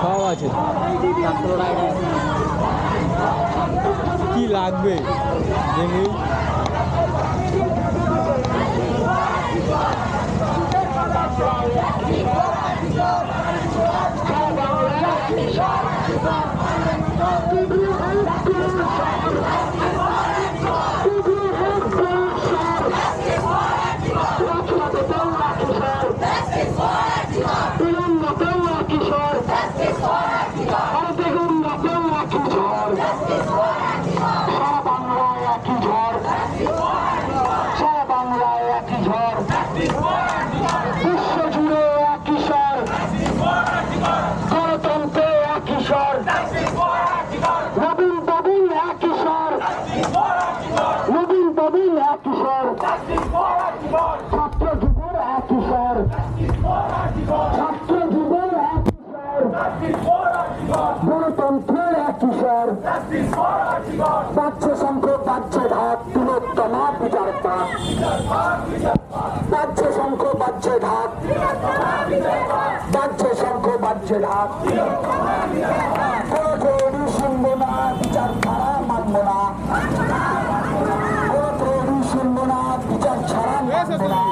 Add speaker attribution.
Speaker 1: সব আছে। কি লাগবে? জেনে
Speaker 2: বিশ্বজুড়ে এক কিশোর গণতন্ত্রে এক কিশোর নবীন নবীন এক কিশোর নবীন নবীন এক কিশোর ছাত্র যুগের এক কিশোর ছাত্র যুগের এক কিশোর গণতন্ত্রের এক কিশোর বাচ্চ সংখ্যক বাচ্চ ঢাক তিলোত্তমা পূজার পাঠ বাচ্চ সংখ্য বাচ্চ ঢাক বাচ্চ সংখ্য বাচ্চ ঢাক কোনো কৌড়ি শুনব না বিচার ছাড়া মানবো না। কোনো কৌড়ি শুনব না বিচার ছাড়া মানবো না।